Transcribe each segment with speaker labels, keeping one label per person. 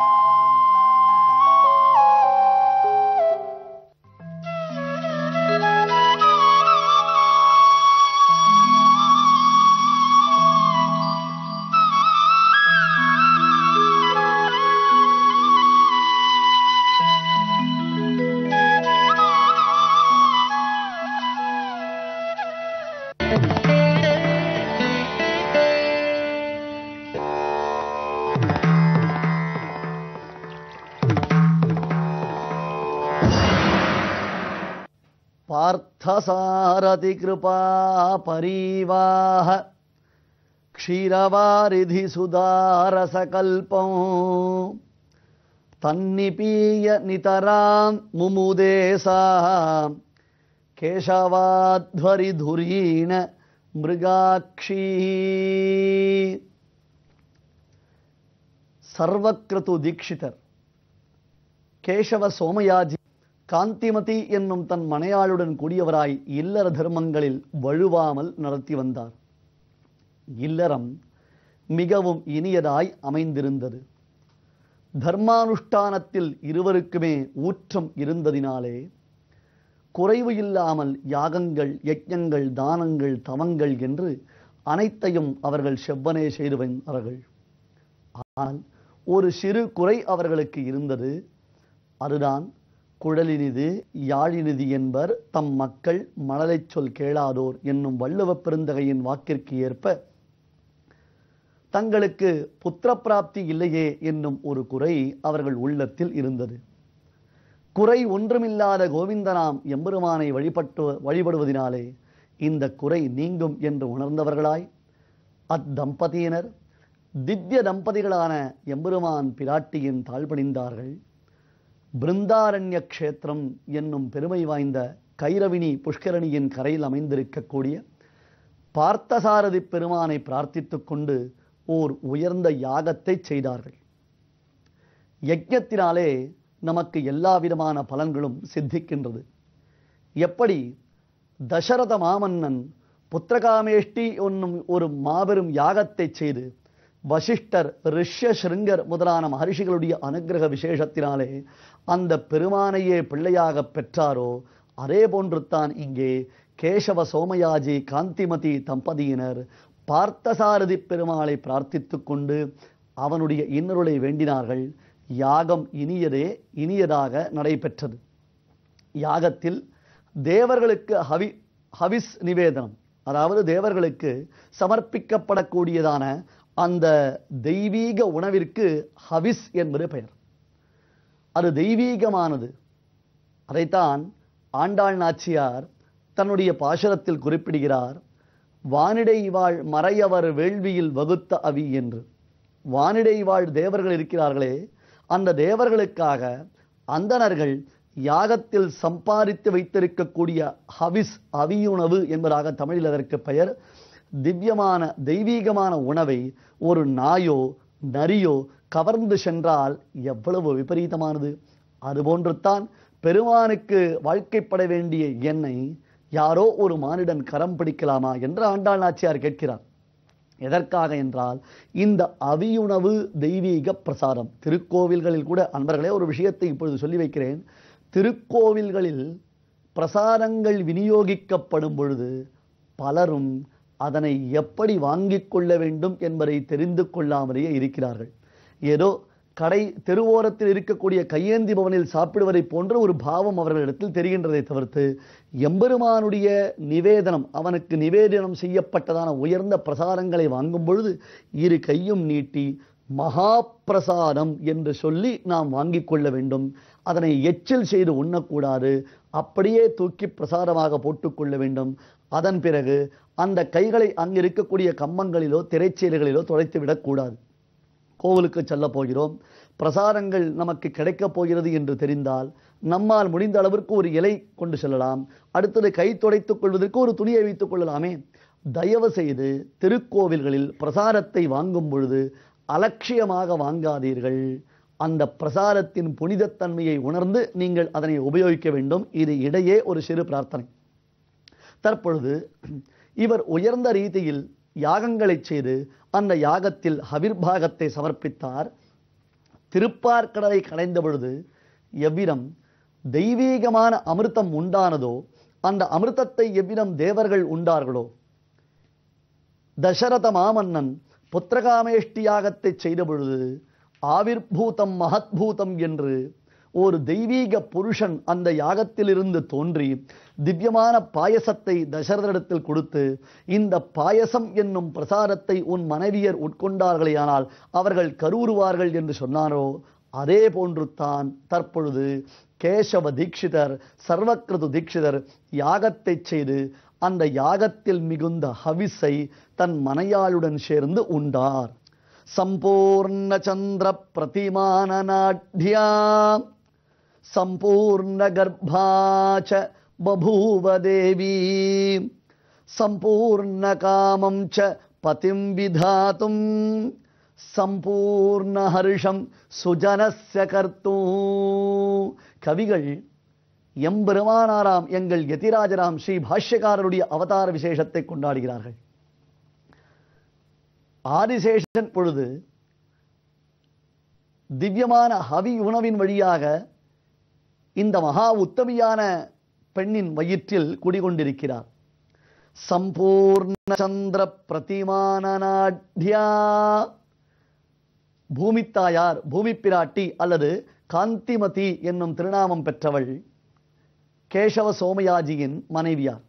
Speaker 1: you सारथिकृपापरीवाह क्षीरवारिधिसुदारसकल्पौ तन्निपीय नितरां मुमुदे सा मृगाक्षी। सर्वक्रतु दीक्षितर। केशव सोमयाजी காந்திமதி என்னும் தன் மனையாளுடன் கூடியவராய் இல்லற தர்மங்களில் வழுவாமல் நடத்தி வந்தார். இல்லறம் மிகவும் இனியதாய் அமைந்திருந்தது. தர்மானுஷ்டானத்தில் இருவருக்குமே ஊற்றம் இருந்ததினாலே குறைவு இல்லாமல் யாகங்கள் யஜ்ஞங்கள் தானங்கள் தவங்கள் என்று அனைத்தையும் அவர்கள் செவ்வனே செய்து வந்தார்கள். ஆனால் ஒரு சிறு குறை அவர்களுக்கு இருந்தது. அதுதான் குழலினிது யாழினிது என்பர் தம் மக்கள் மணலை சொல் கேளாதோர் என்னும் வள்ளுவ பெருந்தகையின் வாக்கிற்கு ஏற்ப தங்களுக்கு புத்திர பிராப்தி இல்லையே என்னும் ஒரு குறை அவர்கள் உள்ளத்தில் இருந்தது. குறை ஒன்றுமில்லாத கோவிந்தனாம் எம்பெருமானை வழிபட்டு வழிபடுவதினாலே இந்த குறை நீங்கும் என்று உணர்ந்தவர்களாய் அத்தம்பதியினர் திவ்ய தம்பதிகளான எம்பெருமான் பிராட்டியின் தாழ்பணிந்தார்கள். பிருந்தாரண்ய க்ஷேத்திரம் என்னும் பெருமை வாய்ந்த கைரவினி புஷ்கரணியின் கரையில் அமைந்திருக்கக்கூடிய பார்த்தசாரதி பெருமானை பிரார்த்தித்துக் கொண்டு ஓர் உயர்ந்த யாகத்தை செய்தார்கள். யஜ்யத்தினாலே நமக்கு எல்லா விதமான பலன்களும் சித்திக்கின்றது. எப்படி? தசரத மாமன்னன் புத்திரகாமேஷ்டி என்னும் ஒரு மாபெரும் யாகத்தை செய்து வசிஷ்டர் ரிஷ்ய சிருங்கர் முதலான மகர்ஷிகளுடைய அனுகிரக விசேஷத்தினாலே அந்த பெருமானையே பிள்ளையாக பெற்றாரோ அதே போன்று தான் இங்கே கேசவ சோமயாஜி காந்திமதி தம்பதியினர் பார்த்தசாரதி பெருமாளை பிரார்த்தித்து கொண்டு அவனுடைய இன்னருளை வேண்டினார்கள். யாகம் இனியதே இனியதாக நடைபெற்றது. யாகத்தில் தேவர்களுக்கு ஹவி ஹவிஸ் நிவேதனம் அதாவது தேவர்களுக்கு சமர்ப்பிக்கப்படக்கூடியதான அந்த தெய்வீக உணவிற்கு ஹவிஸ் என்பது பெயர். அது தெய்வீகமானது. அதைத்தான் ஆண்டாள் நாச்சியார் தன்னுடைய பாசரத்தில் குறிப்பிடுகிறார். வானிடை வாழ் மறையவர் வேள்வியில் வகுத்த அவி என்று. வானிடை வாழ் தேவர்கள் இருக்கிறார்களே அந்த தேவர்களுக்காக அந்தணர்கள் யாகத்தில் சம்பாதித்து வைத்திருக்கக்கூடிய ஹவிஸ் அவியுணவு என்பதாக தமிழில் அதற்கு பெயர். திவ்யமான தெய்வீகமான உணவை ஒரு நாயோ நரியோ கவர்ந்து சென்றால் எவ்வளவு விபரீதமானது? அதுபோன்றுத்தான் பெருமானுக்கு வாழ்க்கைப்பட வேண்டிய எண்ணெய் யாரோ ஒரு மானிடன் கரம் பிடிக்கலாமா என்று ஆண்டாள் நாச்சியார் கேட்கிறார். எதற்காக என்றால் இந்த அவியுணவு தெய்வீக பிரசாதம். திருக்கோவில்களில் கூட அன்பர்களே ஒரு விஷயத்தை இப்பொழுது சொல்லி வைக்கிறேன். திருக்கோவில்களில் பிரசாதங்கள் விநியோகிக்கப்படும் பொழுது பலரும் அதனை எப்படி வாங்கிக் கொள்ள வேண்டும் என்பதை தெரிந்து கொள்ளாமலேயே இருக்கிறார்கள். ஏதோ கடை தெருவோரத்தில் இருக்கக்கூடிய கையேந்தி பவனில் சாப்பிடுவதை போன்ற ஒரு பாவம் அவர்களிடத்தில் தெரிகின்றதை தவிர்த்து எம்பெருமானுடைய நிவேதனம் அவனுக்கு நிவேதனம் செய்யப்பட்டதான உயர்ந்த பிரசாரங்களை வாங்கும் பொழுது இரு கையும் நீட்டி மகா பிரசாதம் என்று சொல்லி நாம் வாங்கிக் கொள்ள வேண்டும். அதனை எச்சில் செய்து உண்ணக்கூடாது. அப்படியே தூக்கி பிரசாரமாக போட்டுக்கொள்ள வேண்டும். அதன் பிறகு அந்த கைகளை அங்கு இருக்கக்கூடிய கம்மங்களிலோ திரைச்சீலைகளிலோ துடைத்து விடக்கூடாது. கோவிலுக்கு செல்ல போகிறோம். பிரசாரங்கள் நமக்கு கிடைக்கப் போகிறது என்று தெரிந்தால் நம்மால் முடிந்த அளவிற்கு ஒரு இலை கொண்டு செல்லலாம். அடுத்தது கை துடைத்துக் கொள்வதற்கு ஒரு துணியை வைத்துக் கொள்ளலாமே. தயவு செய்து திருக்கோவில்களில் பிரசாரத்தை வாங்கும் பொழுது அலட்சியமாக வாங்காதீர்கள். அந்த பிரசாரத்தின் புனிதத்தன்மையை உணர்ந்து நீங்கள் அதனை உபயோகிக்க வேண்டும். இது இடையே ஒரு சிறு பிரார்த்தனை. தற்பொழுது இவர் உயர்ந்த ரீதியில் யாகங்களை செய்து அந்த யாகத்தில் ஹவிர்பாகத்தை சமர்ப்பித்தார். திருப்பார்க்கடலை கடைந்த பொழுது எவ்விதம் தெய்வீகமான அமிர்தம் உண்டானதோ அந்த அமிர்தத்தை எவ்விதம் தேவர்கள் உண்டார்களோ? தசரத மாமன்னன் புத்திரகாமேஷ்டி யாகத்தை செய்த பொழுது ஆவிர்பூதம் மகத்பூதம் என்று ஒரு தெய்வீக புருஷன் அந்த யாகத்திலிருந்து தோன்றி திவ்யமான பாயசத்தை தசரதரிடத்தில் கொடுத்து இந்த பாயசம் என்னும் பிரசாரத்தை உன் மனைவியர் உட்கொண்டார்களேயானால் அவர்கள் கருவுருவார்கள் என்று சொன்னாரோ? அதே போன்று தான் தற்பொழுது கேசவ தீட்சிதர் சர்வக்கிருது தீட்சிதர் யாகத்தை செய்து அந்த யாகத்தில் மிகுந்த ஹவிஸை தன் மனையாளுடன் சேர்ந்து உண்டார். சம்பூர்ண சந்திர பிரதிமான நாட்யா சம்பூர்ண கர்ப்பாச்ச பபூவ சம்பூர்ண காமம் ச பதிம் விதாத்தும் சம்பூர்ண ஹர்ஷம் சுஜனஸ்ய கர்த்தும் கவிகள் எம்பெருமானாராம் எங்கள் யதிராஜராம் ஸ்ரீ பாஷ்யக்காரருடைய அவதார விசேஷத்தை கொண்டாடுகிறார்கள். ஆதிசேஷன் பொழுது திவ்யமான ஹவி உணவின் வழியாக இந்த மகா உத்தமியான பெண்ணின் வயிற்றில் குடிகொண்டிருக்கிறார். சம்பூர்ண சந்திர பிரதிமானநாட்யா பூமித்தாயார் பூமி பிராட்டி அல்லது காந்திமதி என்னும் திருநாமம் பெற்றவள் கேசவ சோமயாஜியின் மனைவியார்.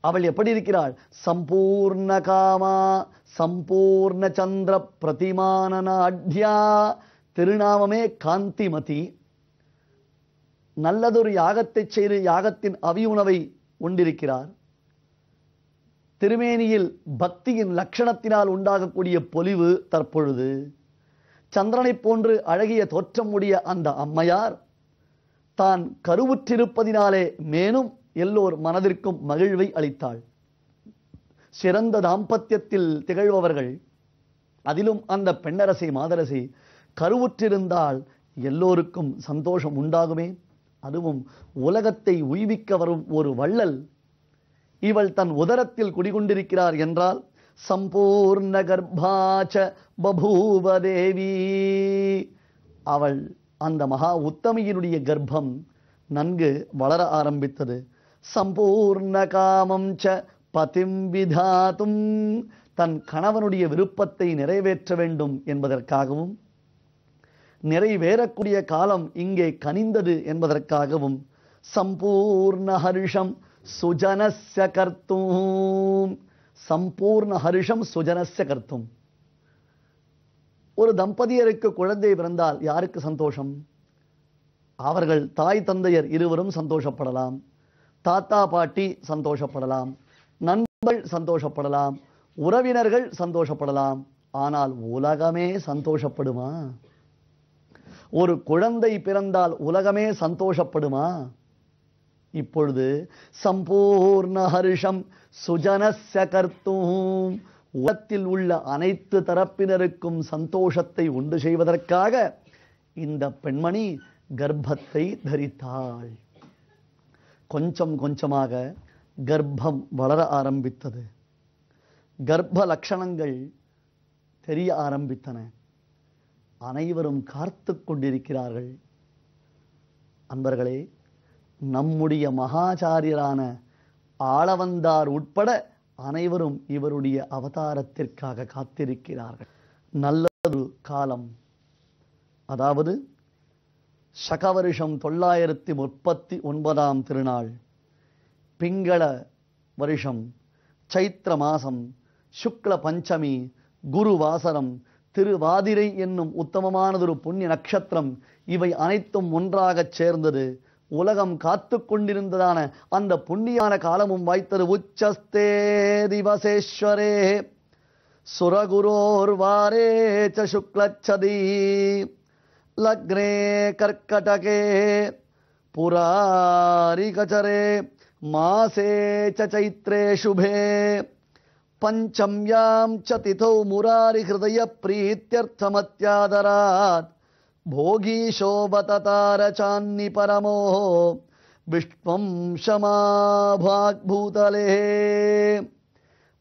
Speaker 1: அவள் எப்படி இருக்கிறாள்? சம்பூர்ண காமா சம்பூர்ண சந்திர பிரதிமானநாட்யா திருநாமமே காந்திமதி நல்லதொரு யாகத்தை செய்து யாகத்தின் அவியுணவை உண்டிருக்கிறார். திருமேனியில் பக்தியின் லட்சணத்தினால் உண்டாகக்கூடிய பொலிவு தற்பொழுது. சந்திரனைப் போன்று அழகிய தோற்றம் உடைய அந்த அம்மையார் தான் கருவுற்றிருப்பதினாலே மேலும் எல்லோர் மனதிற்கும் மகிழ்வை அளித்தாள். சிறந்த தாம்பத்தியத்தில் திகழ்பவர்கள் அதிலும் அந்த பெண்ணரசி மாதரசி கருவுற்றிருந்தால் எல்லோருக்கும் சந்தோஷம் உண்டாகுமே. அதுவும் உலகத்தை உய்விக்க வரும் ஒரு வள்ளல். இவள் தன் உதரத்தில் குடிகொண்டிருக்கிறார் என்றால் சம்பூர்ண கர்ப்பாச்ச பபூவ தேவி அவள் அந்த மகா உத்தமியினுடைய கர்ப்பம் நன்கு வளர ஆரம்பித்தது. சம்பூர்ண காமம் ச பதிம் விதாத்தும் தன் கணவனுடைய விருப்பத்தை நிறைவேற்ற வேண்டும் என்பதற்காகவும் நிறைவேறக்கூடிய காலம் இங்கே கனிந்தது என்பதற்காகவும் சம்பூர்ண ஹர்ஷம் சுஜனஸ்ய கர்த்தும். சம்பூர்ண ஹர்ஷம் சுஜனஸ்ய கர்த்தும். ஒரு தம்பதியருக்கு குழந்தை பிறந்தால் யாருக்கு சந்தோஷம்? அவர்கள் தாய் தந்தையர் இருவரும் சந்தோஷப்படலாம். தாத்தா பாட்டி சந்தோஷப்படலாம். நண்பர்கள் சந்தோஷப்படலாம். உறவினர்கள் சந்தோஷப்படலாம். ஆனால் உலகமே சந்தோஷப்படுமா? ஒரு குழந்தை பிறந்தால் உலகமே சந்தோஷப்படுமா? இப்பொழுது சம்பூர்ண ஹர்ஷம் சுஜனச கர்த்தும். உலகத்தில் உள்ள அனைத்து தரப்பினருக்கும் சந்தோஷத்தை உண்டு செய்வதற்காக இந்த பெண்மணி கர்ப்பத்தை தரித்தாள். கொஞ்சம் கொஞ்சமாக கர்ப்பம் வளர ஆரம்பித்தது. கர்ப்ப லட்சணங்கள் தெரிய ஆரம்பித்தன. அனைவரும் காத்து கொண்டிருக்கிறார்கள். அன்பர்களே நம்முடைய மகாச்சாரியரான ஆளவந்தார் உட்பட அனைவரும் இவருடைய அவதாரத்திற்காக காத்திருக்கிறார்கள். நல்லதொரு காலம். அதாவது சக வருஷம் தொள்ளாயிரத்தி முப்பத்தி ஒன்பதாம் திருநாள் பிங்கள வருஷம் சைத்திர மாசம் சுக்ல பஞ்சமி குரு வாசரம் திருவாதிரை என்னும் உத்தமமானதொரு புண்ணிய நட்சத்திரம் இவை அனைத்தும் ஒன்றாகச் சேர்ந்தது. உலகம் காத்து கொண்டிருந்ததான அந்த புண்ணியான காலமும் வாய்த்தது உச்சஸ்தே திவசேஸ்வரே. சுரகுரோர்வாரே ச சுக்லச்சதி. லக்னே கர்க்கடகே புராரிகச்சரே மாசே ச சைத்ரே சுபே. पञ्चम्यां च तिथौ मुरारिहृदयप्रीत्यर्थमत्यादरात्। भोगीशोभततार चान्निपरमो विष्णुं शमाभाग्भूतले।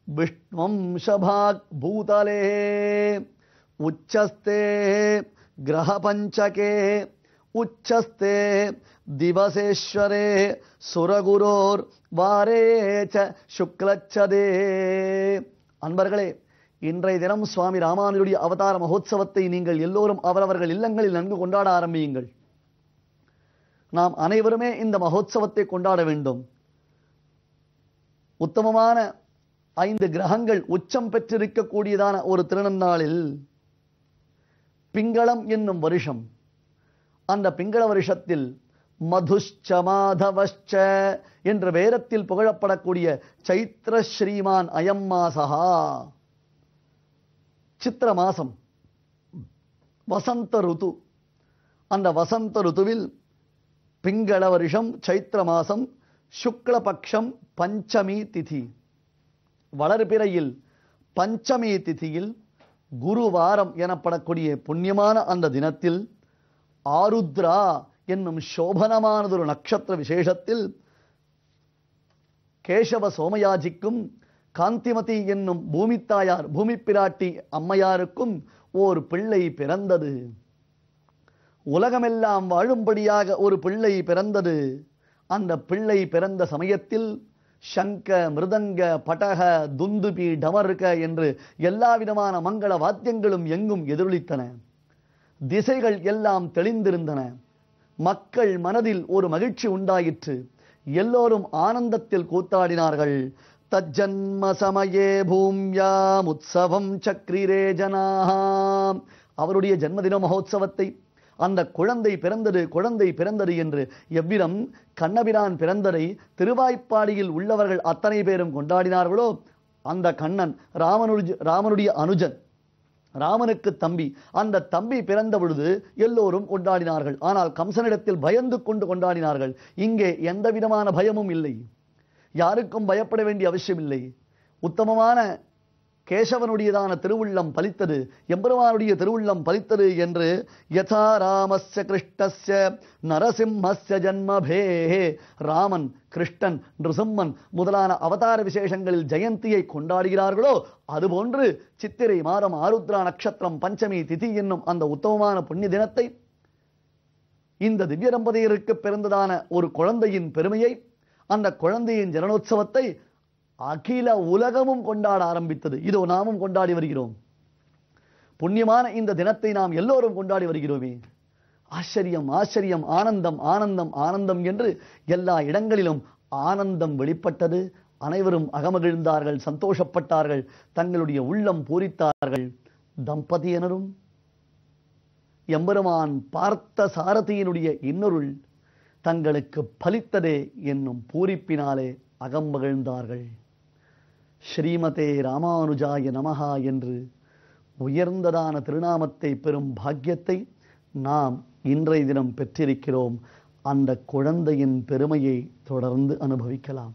Speaker 1: विष्णुं शभाग्भूतले उच्चस्ते ग्रहपञ्चके உச்சஸ்தே திவசேஸ்வரே சுரகுரோர் வாரேச்ச சுக்லச்சதே. அன்பர்களே இன்றைய தினம் சுவாமி ராமானுடைய அவதார மகோத்சவத்தை நீங்கள் எல்லோரும் அவரவர்கள் இல்லங்களில் நன்கு கொண்டாட ஆரம்பியுங்கள். நாம் அனைவருமே இந்த மகோத்சவத்தை கொண்டாட வேண்டும். உத்தமமான ஐந்து கிரகங்கள் உச்சம் பெற்றிருக்கக்கூடியதான ஒரு திருநன்னாளில் பிங்களம் என்னும் வருஷம். அந்த பிங்கள வருஷத்தில் மதுஷ்ச மாதவஷ்ச என்ற வேதத்தில் புகழப்படக்கூடிய சைத்திர ஸ்ரீமான் அயம் மாசகா சித்திர மாசம். வசந்த ருது. அந்த வசந்த ருதுவில் பிங்கள வருஷம் சைத்திர மாசம் சுக்லபக்ஷம் பஞ்சமி திதி. வளர்பிறையில் பஞ்சமி திதியில் குருவாரம் எனப்படக்கூடிய புண்ணியமான அந்த தினத்தில் ஆருத்ரா என்னும் சோபனமானதொரு நட்சத்திர விசேஷத்தில் கேசவ சோமயாஜிக்கும் காந்திமதி என்னும் பூமித்தாயார் பூமி பிராட்டி அம்மையாருக்கும் ஓர் பிள்ளை பிறந்தது. உலகமெல்லாம் வாழும்படியாக ஒரு பிள்ளை பிறந்தது. அந்த பிள்ளை பிறந்த சமயத்தில் சங்க மிருதங்க படக துந்துபி டமருக என்று எல்லா விதமான மங்கள வாத்தியங்களும் எங்கும் எதிரொலித்தன. திசைகள் எல்லாம் தெளிந்திருந்தன. மக்கள் மனதில் ஒரு மகிழ்ச்சி உண்டாயிற்று. எல்லோரும் ஆனந்தத்தில் கூத்தாடினார்கள். தஜ்ஜன்ம சமயே பூம்யாம் உற்சவம் சக்ரிரே ஜனாம் அவருடைய ஜன்மதின மகோத்சவத்தை அந்த குழந்தை பிறந்தது குழந்தை பிறந்தது என்று எவ்விதம் கண்ணபிரான் பிறந்ததை திருவாய்ப்பாடியில் உள்ளவர்கள் அத்தனை பேரும் கொண்டாடினார்களோ? அந்த கண்ணன் ராமனுடைய ராமனுடைய அனுஜன். ராமனுக்கு தம்பி. அந்த தம்பி பிறந்த பொழுது எல்லோரும் கொண்டாடினார்கள். ஆனால் கம்சனிடத்தில் பயந்து கொண்டு கொண்டாடினார்கள். இங்கே எந்த விதமான பயமும் இல்லை. யாருக்கும் பயப்பட வேண்டிய அவசியம் இல்லை உத்தமமான கேசவனுடையதான திருவுள்ளம் பலித்தது எம்பெருமானுடைய திருவுள்ளம் பலித்தது என்று யதா ராமஸ்ய கிருஷ்ணஸ்ய நரசிம்மஸ்ய ஜன்மபேஹே ராமன் கிருஷ்ணன் நிருசிம்மன் முதலான அவதார விசேஷங்களில் ஜெயந்தியை கொண்டாடுகிறார்களோ அதுபோன்று சித்திரை மாதம் ஆருத்ரா நட்சத்திரம் பஞ்சமி திதி என்னும் அந்த உத்தமமான புண்ணிய தினத்தை இந்த திவ்ய தம்பதியருக்கு பிறந்ததான ஒரு குழந்தையின் பெருமையை அந்த குழந்தையின் ஜனனோத்சவத்தை அகில உலகமும் கொண்டாட ஆரம்பித்தது. இதோ நாமும் கொண்டாடி வருகிறோம். புண்ணியமான இந்த தினத்தை நாம் எல்லோரும் கொண்டாடி வருகிறோமே. ஆச்சரியம் ஆச்சரியம் ஆனந்தம் ஆனந்தம் ஆனந்தம் என்று எல்லா இடங்களிலும் ஆனந்தம் வெளிப்பட்டது. அனைவரும் அகமகிழ்ந்தார்கள் சந்தோஷப்பட்டார்கள் தங்களுடைய உள்ளம் பூரித்தார்கள். தம்பதியினரும் எம்பெருமான் பார்த்த சாரதியினுடைய இன்னொருள் தங்களுக்கு பலித்ததே என்னும் பூரிப்பினாலே அகமகிழ்ந்தார்கள் ஸ்ரீமதே ராமானுஜாய நமஹா என்று உயர்ந்ததான திருநாமத்தை பெறும் பாக்கியத்தை நாம் இன்றைய தினம் பெற்றிருக்கிறோம். அந்த குழந்தையின் பெருமையை தொடர்ந்து அனுபவிக்கலாம்.